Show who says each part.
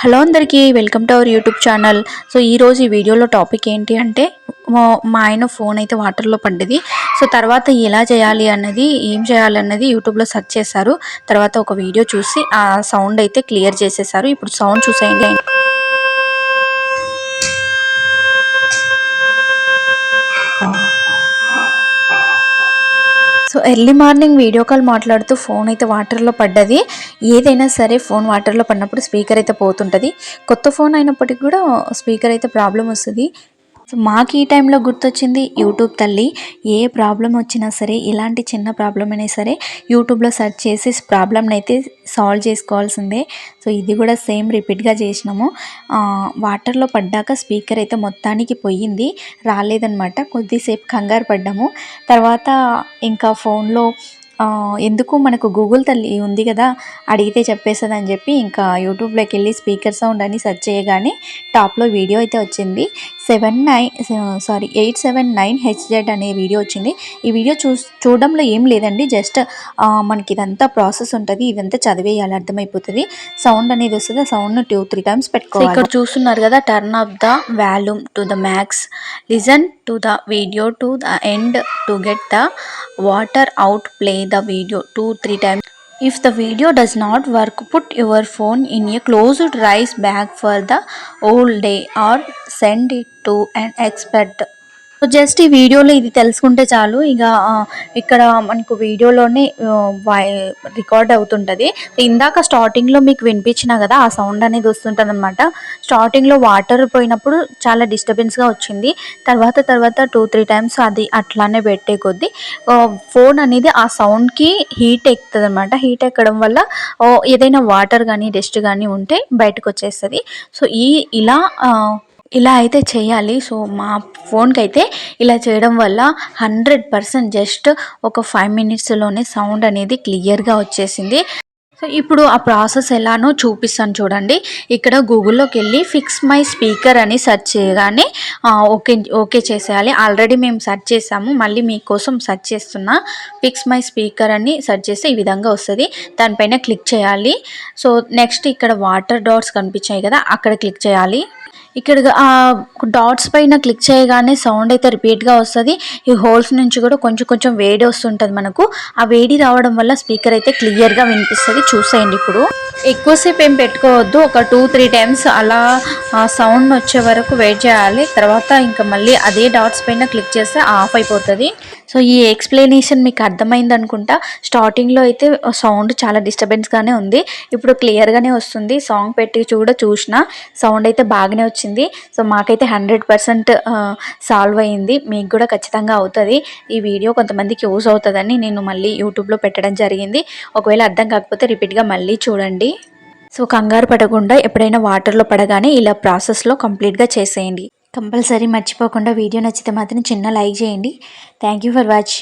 Speaker 1: Hello అందరికీ welcome to our YouTube channel. So ఈరోజు ఈ వీడియోలో టాపిక్ ఏంటి అంటే మా- ఆయన ఫోన్ అయితే వాటర్లో పడ్డది. సో తర్వాత ఎలా చేయాలి అన్నది ఏం చేయాలి అన్నది యూట్యూబ్లో సెర్చ్ చేశారు. తర్వాత ఒక వీడియో చూసి ఆ సౌండ్ అయితే క్లియర్ చేసేసారు ఇప్పుడు సౌండ్ చూసేయండి. ఎర్లీ మార్నింగ్ వీడియో కాల్ మాట్లాడుతూ ఫోన్ అయితే వాటర్లో పడ్డది. ఏదైనా సరే ఫోన్ వాటర్లో పడినప్పుడు స్పీకర్ అయితే పోతుంటుంది. కొత్త ఫోన్ అయినప్పటికీ కూడా స్పీకర్ అయితే ప్రాబ్లం వస్తుంది. సో మాకు ఈ టైంలో గుర్తొచ్చింది యూట్యూబ్ తల్లి ఏ ప్రాబ్లం వచ్చినా సరే ఇలాంటి చిన్న ప్రాబ్లం అయినా సరే యూట్యూబ్లో సెర్చ్ చేసి ప్రాబ్లమ్ని అయితే సాల్వ్ చేసుకోవాల్సిందే. సో ఇది కూడా సేమ్ రిపీట్గా చేసినాము. వాటర్లో పడ్డాక స్పీకర్ అయితే మొత్తానికి పోయింది రాలేదనమాట కొద్దిసేపు కంగారు పడ్డాము. తర్వాత ఇంకా ఫోన్లో ఎందుకు మనకు గూగుల్ తల్లి ఉంది కదా అడిగితే చెప్పేస్తుంది అని చెప్పి ఇంకా యూట్యూబ్లోకి వెళ్ళి స్పీకర్ సౌండ్ అని సెర్చ్ చేయగానే టాప్లో వీడియో అయితే వచ్చింది. Seven nine sorry eight seven nine H Z అనే వీడియో వచ్చింది. ఈ వీడియో చూ చూడడంలో ఏం లేదండి. జస్ట్ మనకి ఇదంతా ప్రాసెస్ ఉంటుంది. ఇదంతా చదివేయాలి అర్థమైపోతుంది. సౌండ్ అనేది వస్తుంది. ఆ సౌండ్ టూ త్రీ టైమ్స్ పెట్టుకోవాలి. ఇక్కడ చూస్తున్నారు కదా turn off the volume to the max. Listen to the video to the end to get the water out play the video two three times. If the video does not work, put your phone in a closed rice bag for the whole day or send it to an expert. So just ఈ వీడియోలో ఇది తెలుసుకుంటే చాలు. ఇక ఇక్కడ మనకు వీడియోలోనే record అవుతుంటుంది. ఇందాక స్టార్టింగ్లో మీకు వినిపించిన కదా ఆ సౌండ్ అనేది వస్తుంటుంది అనమాట స్టార్టింగ్లో వాటర్ పోయినప్పుడు చాలా డిస్టర్బెన్స్గా వచ్చింది. తర్వాత తర్వాత టూ త్రీ టైమ్స్ అది అట్లానే పెట్టే కొద్దీ ఫోన్ అనేది ఆ సౌండ్కి హీట్ ఎక్కుతుంది అనమాట హీట్ ఎక్కడం వల్ల ఏదైనా వాటర్ కానీ డస్ట్ కానీ ఉంటే బయటకు వచ్చేస్తుంది సో ఈ ఇలా ఇలా అయితే చేయాలి. సో మా ఫోన్కి అయితే ఇలా చేయడం వల్ల హండ్రెడ్ పర్సెంట్ జస్ట్ ఒక ఫైవ్ మినిట్స్లోనే సౌండ్ అనేది క్లియర్గా వచ్చేసింది. సో ఇప్పుడు ఆ ప్రాసెస్ ఎలానో చూపిస్తాను చూడండి. ఇక్కడ గూగుల్లోకి వెళ్ళి ఫిక్స్ మై స్పీకర్ అని సెర్చ్ చేయగానే ఓకే ఓకే చేసేయాలి. ఆల్రెడీ మేము సెర్చ్ చేసాము. మళ్ళీ మీకోసం సెర్చ్ చేస్తున్నా. ఫిక్స్ మై స్పీకర్ అని సెర్చ్ చేస్తే ఈ విధంగా వస్తుంది. దానిపైన క్లిక్ చేయాలి. సో నెక్స్ట్ ఇక్కడ వాటర్ డాట్స్ కనిపించాయి కదా అక్కడ క్లిక్ చేయాలి. ఇక్కడ ఆ డాట్స్ పైన క్లిక్ చేయగానే సౌండ్ అయితే రిపీట్గా వస్తుంది. ఈ హోల్స్ నుంచి కూడా కొంచెం కొంచెం వేడి వస్తుంటుంది మనకు. ఆ వేడి రావడం వల్ల స్పీకర్ అయితే క్లియర్గా వినిపిస్తుంది. చూసేయండి ఇప్పుడు. ఎక్కువసేపు ఏం పెట్టుకోవద్దు. ఒక టూ త్రీ టైమ్స్ అలా ఆ సౌండ్ వచ్చే వరకు వెయిట్ చేయాలి. తర్వాత ఇంకా మళ్ళీ అదే డాట్స్ పైన క్లిక్ చేస్తే ఆఫ్ అయిపోతుంది. సో ఈ ఎక్స్ప్లెనేషన్ మీకు అర్థమైంది అనుకుంటా. స్టార్టింగ్లో అయితే సౌండ్ చాలా డిస్టర్బెన్స్గానే ఉంది. ఇప్పుడు క్లియర్గానే వస్తుంది. సాంగ్ పెట్టి చూడ చూసిన సౌండ్ అయితే బాగానే వచ్చింది. సో మాకైతే హండ్రెడ్ పర్సెంట్ సాల్వ్ అయ్యింది మీకు కూడా ఖచ్చితంగా అవుతుంది. ఈ వీడియో కొంతమందికి యూజ్ అవుతుందని నేను మళ్ళీ యూట్యూబ్లో పెట్టడం జరిగింది. ఒకవేళ అర్థం కాకపోతే రిపీట్గా మళ్ళీ చూడండి. సో కంగారు పడకుండా ఎప్పుడైనా వాటర్లో పడగానే ఇలా ప్రాసెస్లో కంప్లీట్గా చేసేయండి. కంపల్సరీ మర్చిపోకుండా వీడియో నచ్చితే మాత్రం చిన్న లైక్ చేయండి. Thank you for watch